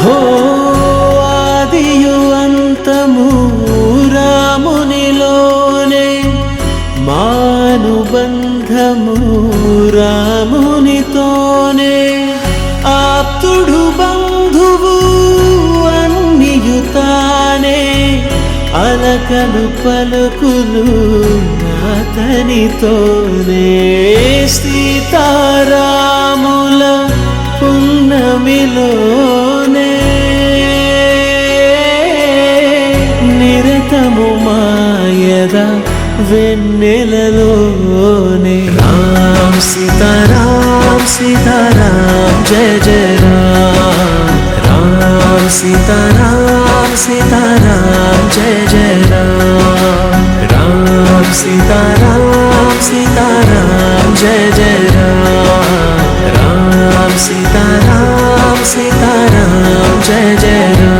హో ఆదియు అంతము రామునిలోనే మానుబంధము రామునితోనే ఆప్తుడు బంధువు అన్నియుతానే అలకలు పలుకులు అతనితోనే సీతారాముల పున్నమిలోనే నిరతము మాయద వెన్నెలలోనే. రామ్ సీతారాం సీతారాం జయ జయ రామ్. రామ్ సీతారాం సీతారాం జయ జయ రామ్. రామ్ సీతారాం సీతారాం జయ జయ రామ్ సీతారాం సీతారాం జయ జయ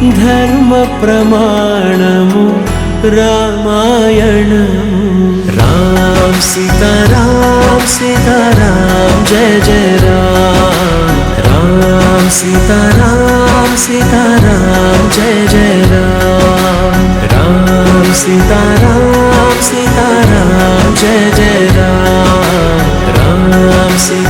ధర్మ ప్రమాణము రామాయణము రామ్ సీతారాం సీతారాం జయ జయ రామ్ రామ్ సీతారాం సీతారాం జయ జయ రామ్ రామ్ సీతారాం సీతారాం జయ జయ రామ్ రామ్ సీతారాం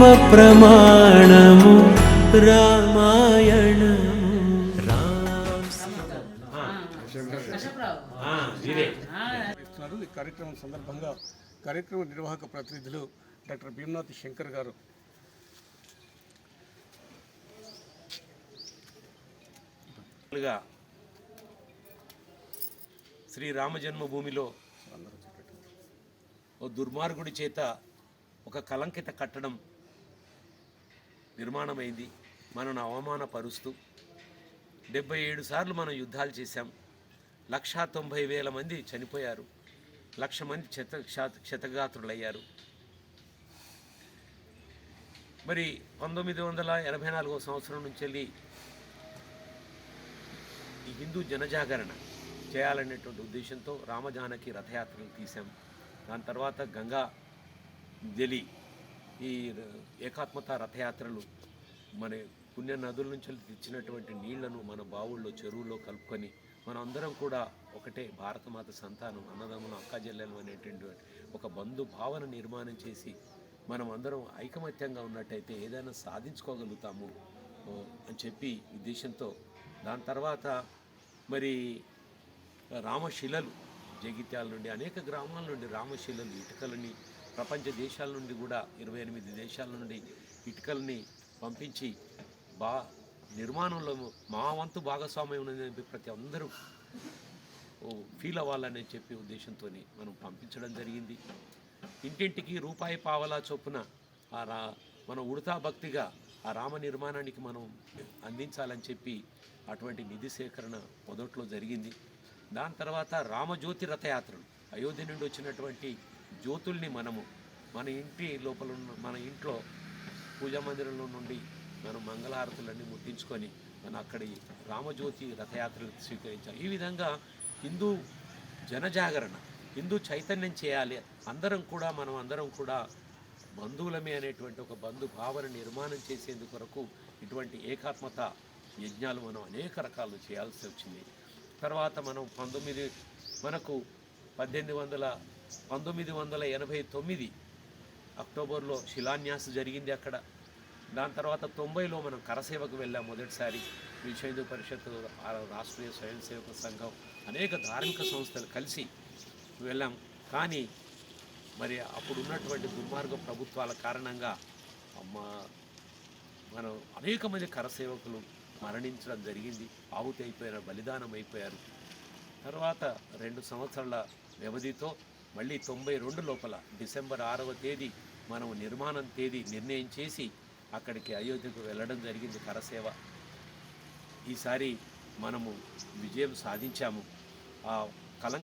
ధర్మ ప్రమాణము రామాయణము. రామ్ ఇస్తున్నారు ఈ కార్యక్రమం సందర్భంగా కార్యక్రమ నిర్వాహక ప్రతినిధులు డాక్టర్ భీమ్నాథ్ శంకర్ గారు. గా శ్రీరామ జన్మభూమిలో ఓ దుర్మార్గుడి చేత ఒక కలంకిత కట్టడం నిర్మాణమైంది. మనను అవమానపరుస్తూ డెబ్బై ఏడు సార్లు మనం యుద్ధాలు చేశాం. లక్షా తొంభై వేల మంది చనిపోయారు. లక్ష మంది క్షత క్షతగాత్రులయ్యారు. మరి పంతొమ్మిది వందల ఎనభై నాలుగో సంవత్సరం నుంచి వెళ్ళి ఈ హిందూ జనజాగరణ చేయాలనేటువంటి ఉద్దేశంతో రామజానకి రథయాత్రలు తీసాం దాని తర్వాత గంగా జలి ఈ ర- ఏకాత్మత రథయాత్రలు మన పుణ్య నదుల నుంచి తెచ్చినటువంటి నీళ్ళను మన బావుల్లో చెరువుల్లో కలుపుకొని మనందరం కూడా ఒకటే భారతమాత సంతానం అన్నదమ్ములు అక్కజెల్లెలు అనేటువంటి ఒక బంధు భావన నిర్మాణం చేసి మనం అందరం ఐకమత్యంగా ఉన్నట్టయితే ఏదైనా సాధించుకోగలుగుతాము అని చెప్పి ఉద్దేశంతో దాని తర్వాత మరి రామశిలలు జగిత్యాల నుండి అనేక గ్రామాల నుండి రామశిలలు ఇటుకలని ప్రపంచ దేశాల నుండి కూడా ఇరవై ఎనిమిది దేశాల నుండి ఇటుకల్ని పంపించి బా నిర్మాణంలో మా వంతు భాగస్వామ్యం ఉన్నది ప్రతి అందరూ ఓ ఫీల్ అవ్వాలని చెప్పి ఉద్దేశంతో మనం పంపించడం జరిగింది. ఇంటింటికి రూపాయి పావలా చొప్పున ఆ రా మన ఉడతా భక్తిగా ఆ రామ నిర్మాణానికి మనం అందించాలని చెప్పి అటువంటి నిధి సేకరణ మొదట్లో జరిగింది. దాని తర్వాత రామజ్యోతి రథయాత్రలు అయోధ్య నుండి వచ్చినటువంటి జ్యోతుల్ని మనము మన ఇంటి లోపల ఉన్న మన ఇంట్లో పూజా మందిరంలో నుండి మనం మంగళహారతులన్నీ ముట్టించుకొని మన అక్కడి రామజ్యోతి రథయాత్రలు స్వీకరించాలి. ఈ విధంగా హిందూ జనజాగరణ హిందూ చైతన్యం చేయాలి. అందరం కూడా మనం అందరం కూడా బంధువులమే అనేటువంటి ఒక బంధు భావన నిర్మాణం చేసేందుకు కొరకు ఇటువంటి ఏకాత్మత యజ్ఞాలు మనం అనేక రకాలు చేయాల్సి వచ్చింది. తర్వాత మనం పంతొమ్మిది మనకు పద్దెనిమిది వందల పంతొమ్మిది వందల ఎనభై తొమ్మిది అక్టోబర్లో శిలాన్యాస జరిగింది అక్కడ. దాని తర్వాత తొంభైలో మనం కరసేవకు వెళ్ళాం మొదటిసారి. విశ్వహిందు పరిషత్ రాష్ట్రీయ స్వయం సేవక సంఘం అనేక ధార్మిక సంస్థలు కలిసి వెళ్ళాం. కానీ మరి అప్పుడు ఉన్నటువంటి దుర్మార్గ ప్రభుత్వాల కారణంగా అమ్మ మనం అనేక మంది కరసేవకులు మరణించడం జరిగింది. ఆహుతి అయిపోయారు బలిదానం అయిపోయారు. తర్వాత రెండు సంవత్సరాల వ్యవధితో మళ్ళీ తొంభై రెండు లోపల డిసెంబర్ ఆరవ తేదీ మనం నిర్మాణం తేదీ నిర్ణయం చేసి అక్కడికి అయోధ్యకు వెళ్ళడం జరిగింది కరసేవ. ఈసారి మనము విజయం సాధించాము. ఆ కలం